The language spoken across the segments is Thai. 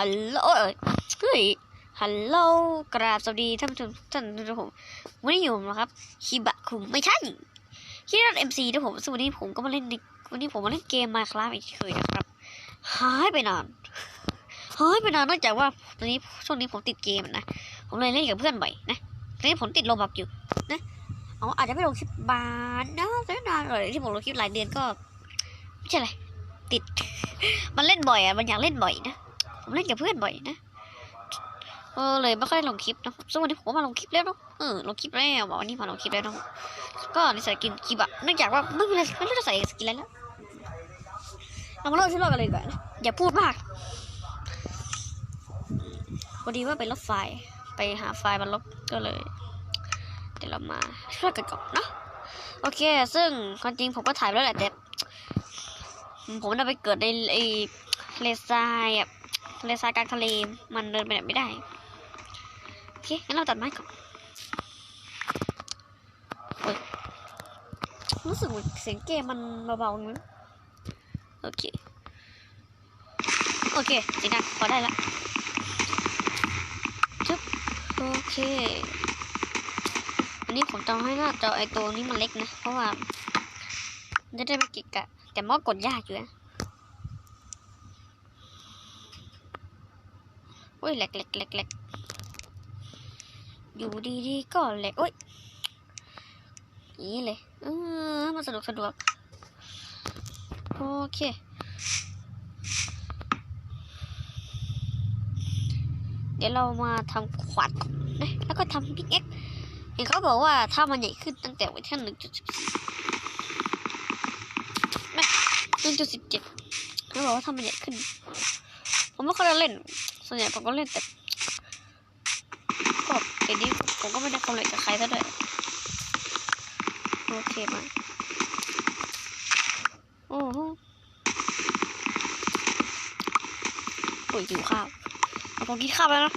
ฮัลโหลเฮ้ยฮัลโหลกราบสวัสดีท่านผู้ชมท่านผู้ชมวันนี้อยู่นะครับคิบะคุงไม่ใช่คิรันเอ็มซีนะผมซึ่งวันนี้ผมก็มาเล่นวันนี้ผมมาเล่นเกมมาคลาสอีกเคยนะครับหายไปนานหายไปนานเนื่องจากว่าตอนนี้ช่วงนี้ผมติดเกมนะผมเลยเล่นกับเพื่อนบ่อยนะตอนนี้ผมติดโลบักอยู่นะอ๋ออาจจะไม่ลงคลิปบานนะแต่นานเลยที่ผมลงคลิปหลายเดือนก็ไม่ใช่อะไรติด มันเล่นบ่อยอะมันอยากเล่นบ่อยนะ ผมเล่นกับเพื่อนบ่อยนะเออเลยไม่ค่อยลงคลิปนะซึ่งวันนี้ผมก็มาลงคลิปแล้วเนาะเออลงคลิปแล้วบอกวันนี้มาลงคลิปแล้วเนาะก็ในสายกินคลิปอะเนื่องจากว่าไม่มีอะไรไม่รู้จะใส่สกินอะไรแล้วเรามาเริ่มที่เรากันเลยก่อนอย่าพูดมากพอดีว่าไปลบไฟล์ไปหาไฟล์มาลบก็เลย เดี๋ยวเรามาช่วยกันก่อนเนาะโอเค ซึ่งความจริงผมก็ถ่ายแล้วแหละแต่ผมน่ะไปเกิดในไอ้เลทรายอะ เลทรายกลางทะเลมันเดินไปไหนไม่ได้โอเคงั้นเราตัดไม้ก่อนรู้สึกเหมือนเสียงเกมมันเบาๆนะโอเค โอเคเสียงดังพอได้ละจุ๊บโอเคอันนี้ผมจองให้หน้าจอไอตัวนี้มันเล็กนะ เพราะว่า จะได้ไม่กิกะแต่มอกดยากอยู่นะ อ้ยแหลกแหลกแหลกแหลกอยู่ดีๆก็แหลกโอ้ยอย่างนี้เลยเออมันสะดวกสะดวก โอเค เดี๋ยวเรามาทำขวานนะแล้วก็ทำพิกเอ็กเห็นเขาบอกว่าถ้ามันใหญ่ขึ้นตั้งแต่เวอร์ชันหนึ่งจุดสิบสี่หนึ่งจุดสิบเจ็ดเขาบอกว่าทำมันใหญ่ขึ้น ผมไม่ค่อยเล่น ส่วนใหญ่ผมก็เล่นแต่ก็เดี๋ยวนี้ผมก็ไม่ได้คอลเลกกับใครซะด้วยโอเคมาโอ้โหโอ้ยหิวข้าวผมกินข้าวแล้วนะ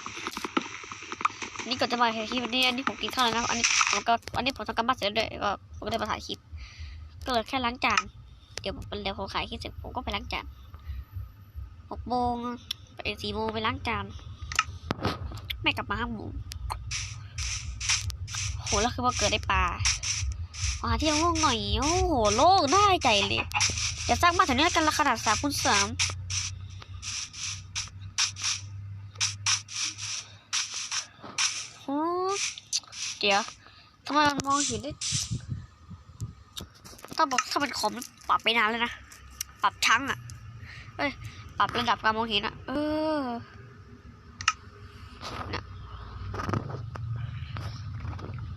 นี่ก่อนจะมาถ่ายคลิปอันนี้อันนี้ผมกินข้าวแล้วนะอันนี้ผมก็อันนี้ผมทำการบ้านเสร็จแล้วด้วยก็ผมก็ได้มาถ่ายคลิปก็เหลือแค่ล้างจานเดี๋ยวเดี๋ยวผมขายคลิปเสร็จผมก็ไปล้างจานหกโมง ไปสี่โมงไปล้างจานแม่กลับมาห้าโมงโหแล้วคือว่าเกิดได้ปลามาเที่ยวง่วงหน่อย โอ้โหโล่งได้ใจเลยเดี๋ยวสร้างบ้านแถวนี้กันละขนาดสามคูณสามเดี๋ยวทำไมมันมองเห็นได้ต้องบอกถ้าเป็นคอมปรับไปนานเลยนะ ปรับชั้งอะ เอ้ย ปรับระดับการมองเห็นอะเออ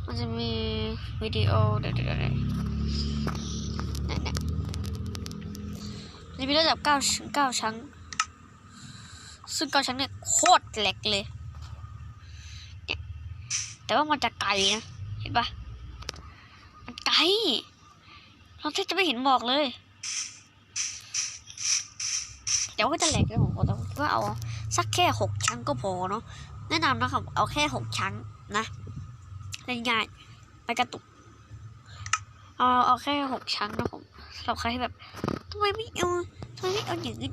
มันจะมีวิดีโอเดี๋ยวเดี๋ยวเดี๋ยวเนี่ยเนี่ยจะมีระดับเก้าเก้าชั้นซึ่งเก้าชั้นเนี่ยโคตรแหลกเลยเนี่ยแต่ว่ามันจะไกลนะเห็นปะมันไกลเราแทบจะไม่เห็นหมอกเลย เดี๋ยวก็จะแหลกเลยผมบอกแต่ว่าเอาสักแค่หกชั้นก็พอเนาะแนะนำนะครับ เอาแค่หกชั้นนะง่ายๆไปกระตุกเอาเอาแค่หกชั้นนะผมสำหรับใครที่แบบทำไมไม่เอาทำไมไม่เอาอย่างนี้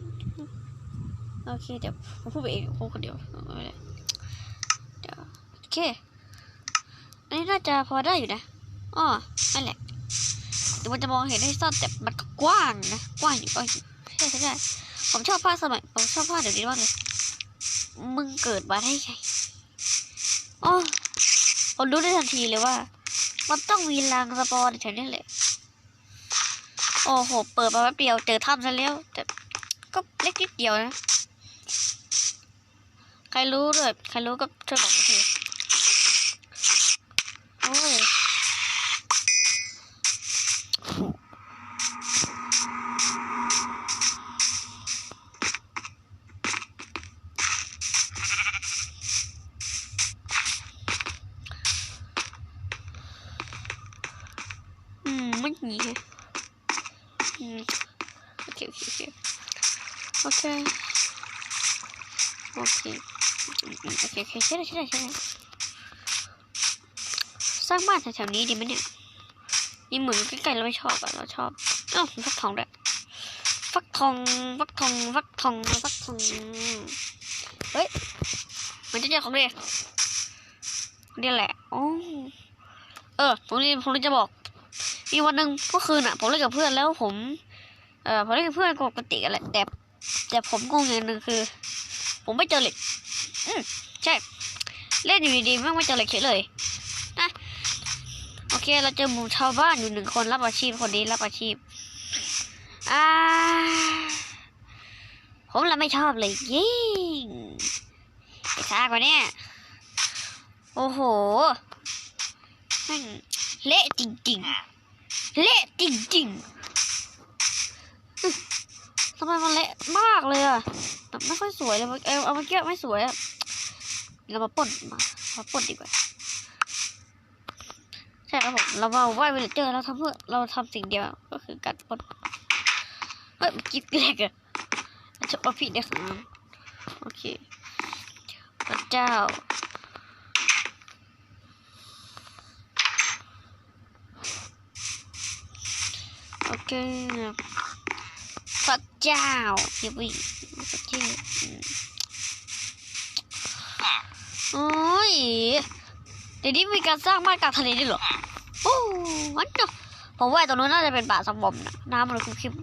โอเคเดี๋ยวผมพูดไปเองพูดคนเดียวเดี๋ยวโอเคอันนี้น่าจะพอได้อยู่นะอ้อนั่นแหละแต่มันจะมองเห็นได้ซ่อนแต่มันก็กว้างนะกว้างอยู่ก็ใช่ใช่ใช่ ผมชอบภาคสมัย ผมชอบภาคเดี๋ยวนี้มากเลย มึงเกิดมาได้ไงอ๋อผมรู้ได้ทันทีเลยว่า มันต้องมีรางสปอร์แถวนี้แหละ โอ้โห เปิดมาแป๊บเดียวเจอถ้ำซะแล้ว แต่ก็เล็กนิดเดียวนะ ใครรู้ด้วย ใครรู้ก็ช่วยบอกทีโอ้ย อืมโอเคเคใช่ได้ใช่ได้ใช่ได้สร้างบ้านแถวๆนี้ดีไหมเนี่ยนี่เหมือนใกล้ๆเราไม่ชอบอะเราชอบอ้าวผมชอบทองด้วยฟักทองฟักทองฟักทองฟักทองเฮ้ยมันจะเจอของเด็กนี่แหละอ๋อเออผมนี่ผมจะบอกมีวันหนึ่งเมื่อคืนอะผมเล่นกับเพื่อนแล้วผม เออผมเล่นกับเพื่อนปกติกันแหละแต่แต่ผมงงอย่างหนึ่งคือ ผมไม่เจอเหล็กอืม ช่ เล่นอยู่ดีๆไม่ไม่เจอเล็กเฉยเลยนะโอเคเราเจอหมู่ชาวบ้านอยู่หนึ่งคนรับอาชีพคนนี้รับอาชีพอ่าผมละไม่ชอบเลยยิ่งไอ้ช้ากว่าเนี่ยโอ้โหเละจริงๆ เละจริงๆทำไมมันเละมากเลยอะแบบไม่ค่อยสวยเลย เออเอาเมื่อกี้ไม่สวยอะ เรามาปล้นมามาปล้นดีกว่าใช่ครับผมเรามาไหว้เวลเจอเราทำเพื่อเราทำสิ่งเดียวก็คือการปล้นเฮ้ยเมื่อกี้แรกอะจะเอาผิดได้ครับโอเคพระเจ้าโอเคพระเจ้าเดี๋ยวไปพระเจ้าอืม โอ้ยเดี๋ยวนี้มีการสร้างบ้านกลางทะเลด้วยเหรอโอ้วันเนาะผมว่าตรงนู้นน่าจะเป็นป่าสมบมนะน้ำมันคุ้มเข้ม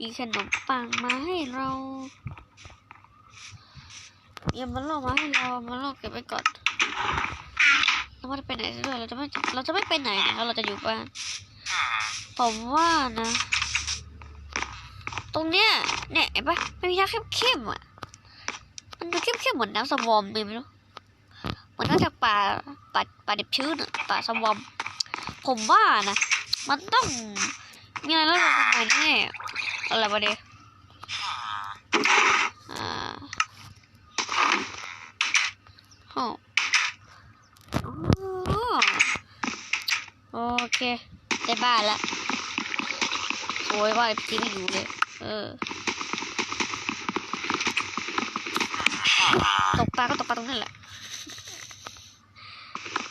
มีขนมปังมาให้เรามีมันโลมาให้เรามันโลเก็บไว้ก่อนเราไม่ได้ไปไหนด้วยเราจะไม่เราจะไม่ไปไหนนะเราจะอยู่บ้านผมว่านะ รงเนี้ยเนี่ยเห็นปะมันมีน้ำเข้มๆอะ มันดูเข้มๆเหมือนน้ำสวอมเลยไม่รู้เหมือนน้ำจากป่าป่าป่าเด็บชื้นป่าสวอม ผมว่านะมันต้องมีอะไรแล้วทำไมแน่อะไรวะเดียอ่าโอ้โอเคได้บ้านละโอ้ยว่าทีไม่อยู่เลย เออ ตกปลาก็ตกปลาตรงนั้นแหละ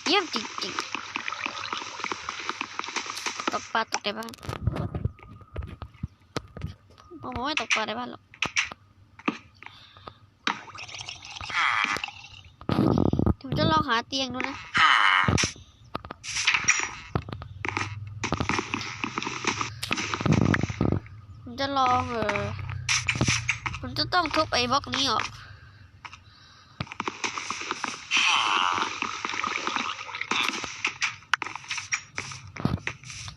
เยี่ยมจริงๆ ตกปลาตกในบ้านผมไม่ตกปลาในบ้านหรอกผมจะลองหาเตียงดูนะ ผม จะลองเออผมจะต้องทุบไอ้บล็อกนี้ออก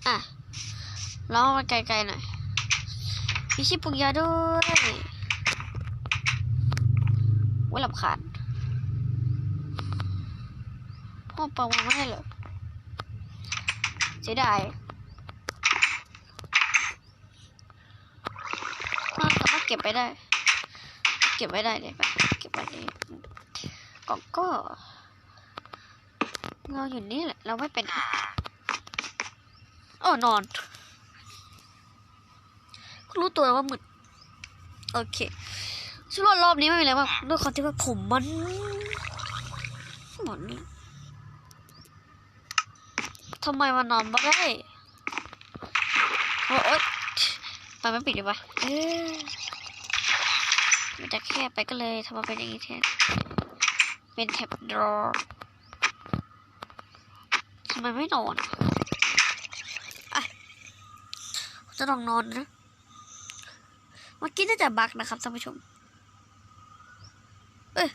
อะลองมาไกลๆหน่อยมีชิปปุกยาด้วยไว้หลับขาดพ่อเปล่าวาไม่ให้เหรอเสียดายน่าสามารถเก็บไปได้ เก็บไว้ได้เลยปะเก็บไว้เลยกล่องก็เราอยู่นี่แหละ เราไม่เป็นโอ้นอนรู้ตัวว่ามึดโอเคช่วงรอบนี้ไม่มีอะไรมากด้วยความที่ว่าผมมันหมอนทำไมมันนอนไม่ได้โอ๊ยมันไม่ปิดเลยวะเออ มันจะแคบไปก็เลยทำมาเป็นอย่างนี้แทน เป็นแท็บดรอทำไมไม่นอนอะจะลองนอนนะ เมื่อกี้น่าจะบักนะครับท่านผู้ชม เอ้ย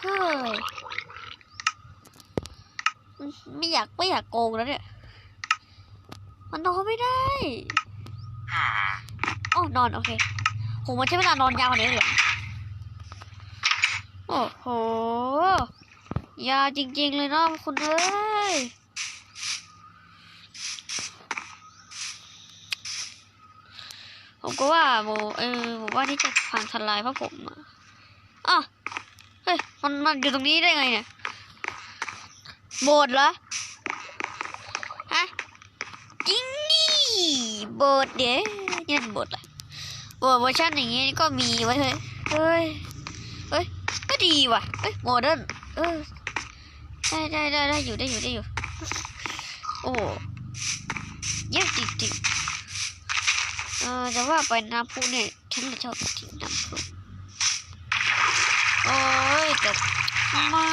เฮ้ยไม่อยากไม่อยากโกงแล้วเนี่ย มันนอนไม่ได้ โอ้นอนโอเคผมมันใช้เวลานอนยาวกว่านี้เลยเหรอโอ้โห ยาวจริงๆเลยเนาะคุณเอ้ยผมก็ว่าโมเออผมว่าที่จะพังทลายเพราะผมอะอะเฮ้ยมันมันอยู่ตรงนี้ได้ไงเนี่ยโบสถ์เหรอฮะจริงดิโบสถ์เดี๋ยวนี่โบสถ์เหรอ เวอร์ชันอย่างงี้ก็มีไว้เฮ้ยเฮ้ยเฮ้ย ก็ดีว่ะเฮ้ยโมเดิร์นเออได้ได้ได้ได้อยู่ได้อยู่ได้อยู่ โอ้เยี่ยมจริงๆเออจะว่าไปน้ำพุเนี่ยฉันชอบกินน้ำพุโอ้ยแต่ไม่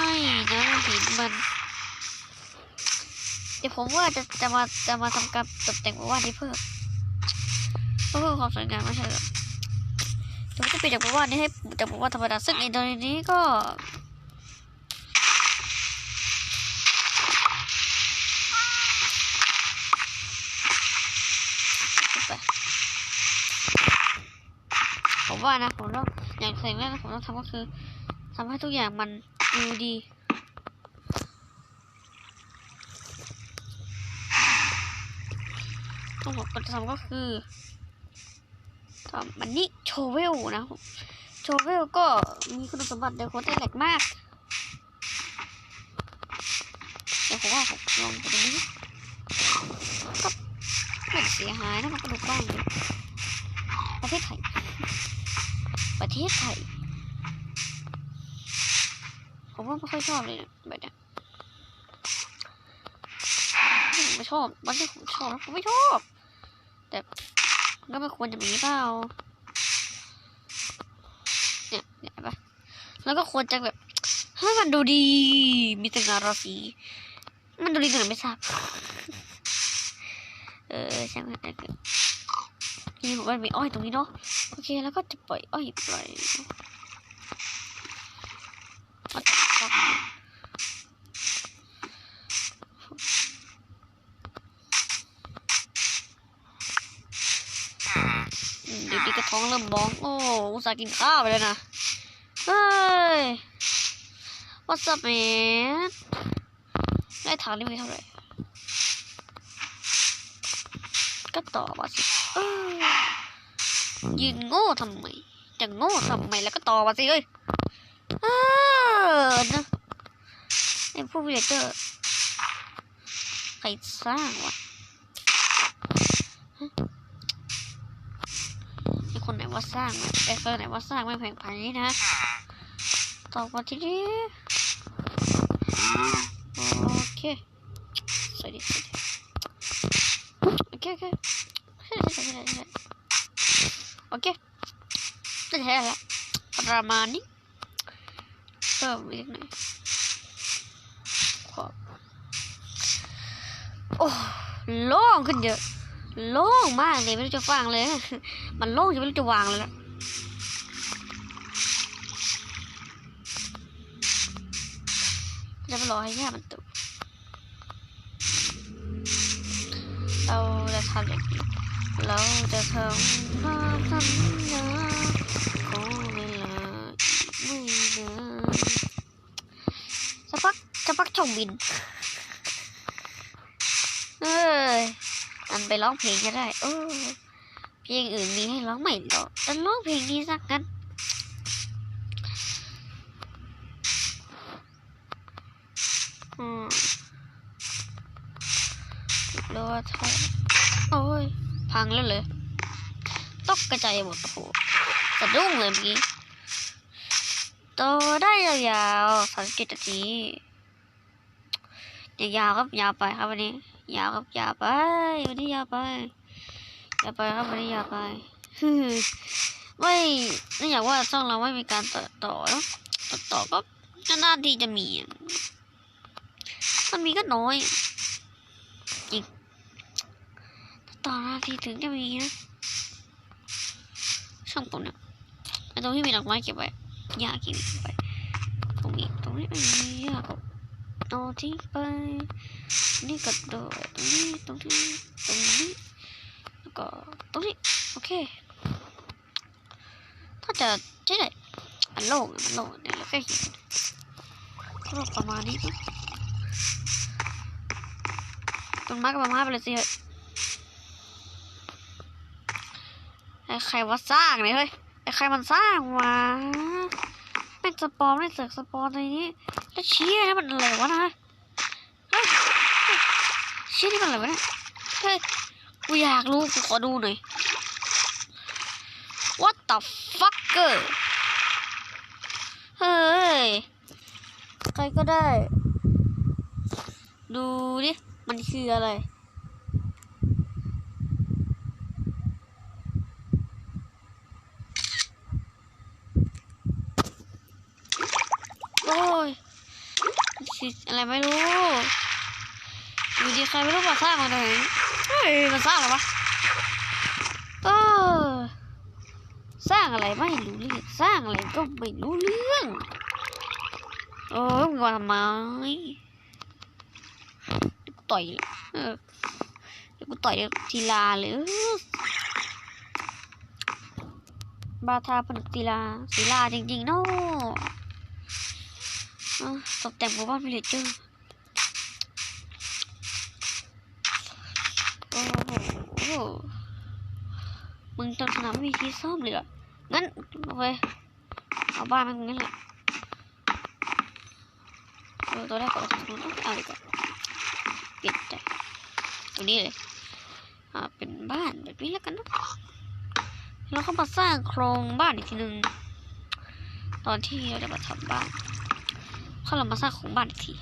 นะหินมัน เดี๋ยวผมว่าจะจะมาจะมาทำการตกแต่งหมู่านนี้เพิ่มเพิ่มความสวยงามไม่ใช่เหรอเดี๋ยว ผมจะเปลี่ยนจากหมู่บ้านนี้ให้จากหมู่บ้านธรรมดาซึ่งในตอนนี้ก็ผมว่านะผมต้องอย่างสิ่งแรกที่ผมต้องทำก็คือทำให้ทุกอย่างมันดูดีที่ผมก็จะทำก็คือ ทำมันนี่โชเวลนะโชเวลก็มีคุณสมบัติเดี๋ยวโคตรแหลกมากเดี๋ยวผมว่าผมลองไปตรงนี้ก็ไม่เสียหายนะมันก็ดูกว้างอยู่ประเทศไทย ประเทศไทย ผมว่าไม่ค่อยชอบเลยนะแบบนี้ผมไม่ชอบมันที่ผมชอบนะผมไม่ชอบ แต่ ก็ไม่ควรจะมีเปล่าเนี่ยเนี่ยปะแล้วก็ควรจะแบบให้มันดูดี มีแต่งานราศีมันดูดีตรงไหนไม่ทราบ เออใช่ไหมโอนี่ผมก็มีอ้อยตรงนี้เนาะ โอเค แล้วก็จะปล่อยอ้อยปล่อย What the fuck อืมเดี๋ยวดีก็ ท้องเริ่มร้อง โอ้อุตส่าห์กินข้าวไปเลยนะ เฮ้ย What's up man ได้ทางนี่มีเท่าไหร่ ก็ต่อมาสิเออยืนโง่ทำไม จะโง่ทำไมแล้วก็ต่อมาสิเอ้ยเออนะไอ้พวกวิเลเจอร์ใครสร้างวะฮะไอ้คนไหน ว่าสร้างวะไอ้คนไหนว่าสร้างไม่แพงพันนี้นะต่อมาที่นี้โอเคสวัสดีสวัสดีโอเคโอเคโอเคได้แล้วประมาณนี้เพิ่มอีกหน่อยขอบโอ้โล่งขึ้นเยอะ โล่งมากเลยไม่รู้จะฟังเลย มันโล่งจนไม่รู้จะวางเลยละจะไปรอให้แค่มันตุกเราจะทำอย่างนี้เราจะทำตามสัญญาขอเวลาอีกไม่นานสักพักสักพักช่องบินเอ้ย อันไปร้องเพลงก็ได้ โอ้เพลงอื่นมีให้ร้องไม่หรอแต่ร้องเพลงนี้สักกันอืมรอเธอโอ้ย พังแล้วเลยตกกระจายหมดโอ้โหสะดุ้งเลยเมื่อกี้ต่อได้ยาวๆสามสิบเจดนาทียาวๆครับยาวไปครับวันนี้ ยาวครับยาวไปวันนี้ยาวไปยาวไปครับวันนี้ยาวไปไม่ไม่อยากว่าช่องเราไม่มีการตัดต่อแล้วตัดต่อก็นาที่จะมีมันมีก็น้อยจริงต่อหน้าที่ถึงจะมีนะช่องผมเนี่ยไอ้ตรงที่มีดอกไม้เก็บไว้ยาเก็บไว้ตรงนี้ตรงนี้ไม่มียาก็เอาทิ้งไป นี่กระโดดตรงนี้ตรงนี้ตรงนี้แล้วก็ตรงนี้โอเคถ้าจะใช่ไหมมันโล่งอะมันโล่งเดี๋ยวเราแค่เห็นก็ประมาณนี้มั้งต้นไม้ก็ประมาณไปเลยสิเฮ้ยไอ้ใครว่าสร้างเนี่ยเฮ้ยไอ้ใครมันสร้างวะแม่งสปอนไม่เสือกสปอนในนี้แล้วเชี่ยนะมันอะไรวะนะ ชี่ยนี่มันอะไรวะเนี่ยเฮ้ยกูอยากรู้กูขอดูหน่อย What the fucker เฮ้ย ใครก็ได้ ดูดิ มันคืออะไรโอ้ยสิอะไรไม่รู้ อยู่ดีใครไม่รู้มาสร้างมาเลยเฮ้ยมาสร้างอะไรวะเออสร้างอะไรไม่รู้เรื่องสร้างอะไรก็ไม่รู้เรื่องโอ้ยมึงมาทำไมเดี๋ยวกูต่อยเออเดี๋ยวกูต่อยทีลาเลยบาทาผนึกทีลาศิลาจริงๆเนาะอะตกแต่งหมู่บ้านวิลเลจเจอร์ โอ้โห มึงตอนสนามไม่มีที่ซ่อมเลยเหรองั้นเอาไปเอาบ้านมันงั้นแหละเออตัวแรกก่อนตัวนู้นเอาดีกว่าเปลี่ยนใจตัวนี้เลยอ่าเป็นบ้านแบบนี้แล้วกันนอะแล้วก็มาสร้างโครงบ้านอีกทีหนึ่งตอนที่เราจะมาทำบ้านเขาเรามาสร้างโครงบ้านอีกที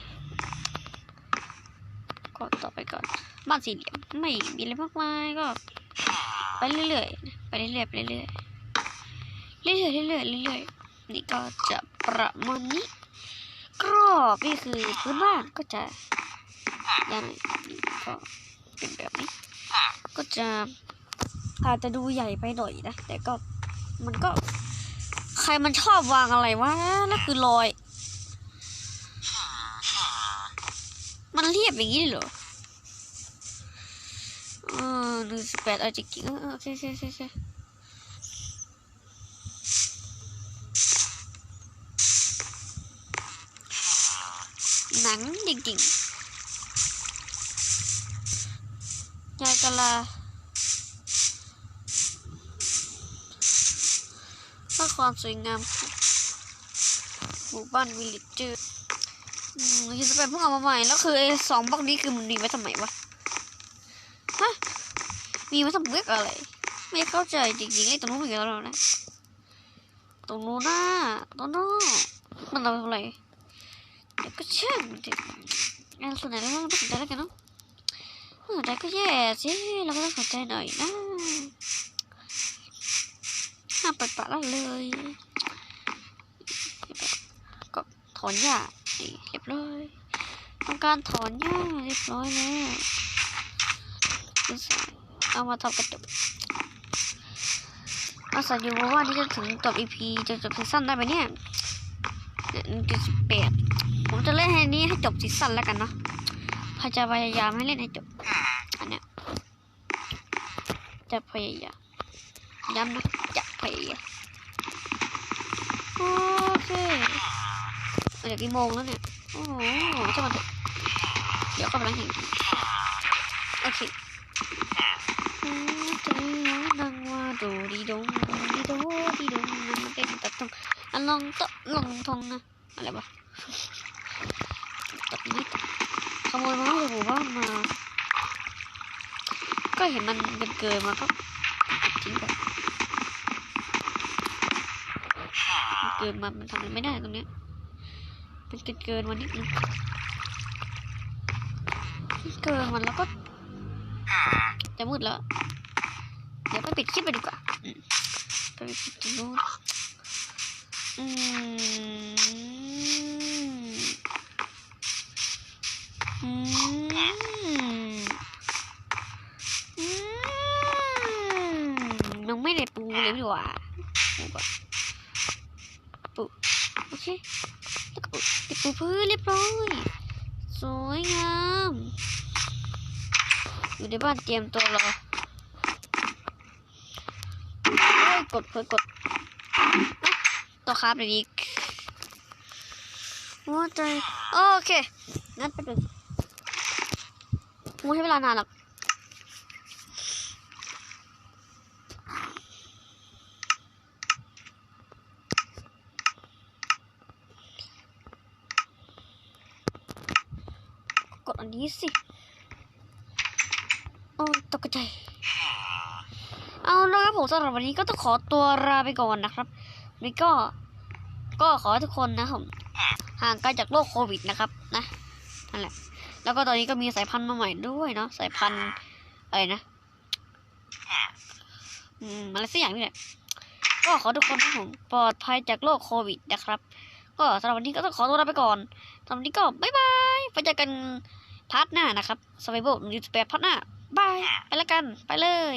ก็ต่อไปก่อน บ้านสี่เหลี่ยมไม่มีอะไรมากมายก็ ไปเรื่อยๆไปเรื่อยๆไปเรื่อยๆเรื่อยๆเรื่อยๆเรื่อยๆนี่ก็จะประมาณนี้กรอบนี่คือพื้นบ้านก็จะยังไงนี่ก็เป็นแบบนี้ก็จะอาจจะดูใหญ่ไปหน่อยนะแต่ก็มันก็ ใครมันชอบวางอะไรวะนั่นคือรอย มันเรียบอย่างนี้เหรอ เออหนึ่งสิบแปดอาจริงๆเออโอเคโอเคโอเคโอเคหนังจริงๆยายกะลาเพื่อความสวยงามหมู่บ้านวิลเลจเจอร์อืมยี่สิบแปดเพิ่งเอามาใหม่ แล้วคือไอ้สองบล็อกนี้คือมันมีไว้ทำไมวะ มีไว้ทำเวกอะไร ไม่เข้าใจจริงๆไอ้ตรงนู้นมีแล้วนะตรงนู้นน่ะตรงนู้นมันทำอะไรเดี๋ยวก็เชื่อมันดิงานส่วนไหนแล้วไม่สนใจแล้วกันเนาะสนใจก็แย่สิเราก็ต้องสนใจหน่อยนะห้ามปล่อยปะละเลยก็ถอนหญ้าเรียบร้อยทำการถอนหญ้าเรียบร้อยแล้ว เอามาทำกระจกอาศัยอยู่ว่านี่จะถึงจบ EP จะจบซีซั่นได้ไหมเนี่ยเจ็ดสิบแปดผมจะเล่นให้นี้ให้จบซีซั่นแล้วกันเนาะพยจะพยายามให้เล่นให้จบ อันเนี้ยจะพยายามย้ำนะจะพยายามโอเคเดี๋ยวกี่โมงแล้วเนี่ย โอ้โหจะมาเถอะเดี๋ยวกำลังเห็นโอเค นังว่า ดูดีดงดีโดดีดงมันเป็นตัดตรงอันลองตะลองทองนะอะไรวะตัดนี้ขโมยมาจากหมู่ามา ก็เห็นมันเป็นเกินมาก็ทิ้งไปมันเกินมามันทำอะไรไม่ได้ตรงเนี้ยมันเกินเกินนิดนึงเกินมันแล้วก็จะมืดแล้ว ปิดคลิปไปดีกว่าอืมไปปิดตรงนู้นอืมอืมอืมยังไม่ได้ปูเลยดีกว่าปูก่อนปูโอเคแล้วก็ปูติดปูพื้นเรียบร้อยสวยงามอยู่ในบ้านเตรียมตัวรอ กดเพิ่กดตัวครับเดี๋ยวนี้หัวใจโอเคงั้นไปดูไม่ใช้เวลานานหรอกกดอันนี้สิ โอ้ตกใจ เอาแล้วครับผมสำหรับวันนี้ก็ต้องขอตัวลาไปก่อนนะครับนี่ก็ก็ขอทุกคนนะครับห่างไกลจากโรคโควิดนะครับนะนั่นแหละ แล้วก็ตอนนี้ก็มีสายพันธุ์มาใหม่ด้วยเนาะสายพันธุ์อะไรนะอืมอะไรสักอย่างนี่แหละก็ขอทุกคนนะผมปลอดภัยจากโรคโควิดนะครับ ก็สำหรับวันนี้ก็ต้องขอตัวลาไปก่อนสำหรับวันนี้ก็บ๊ายบายไปเจอกันพาร์ทหน้านะครับสไ i เบิลหนึ่งจุดแปดพาร์ทหน้าบายไปแล้วกัน ไปเลย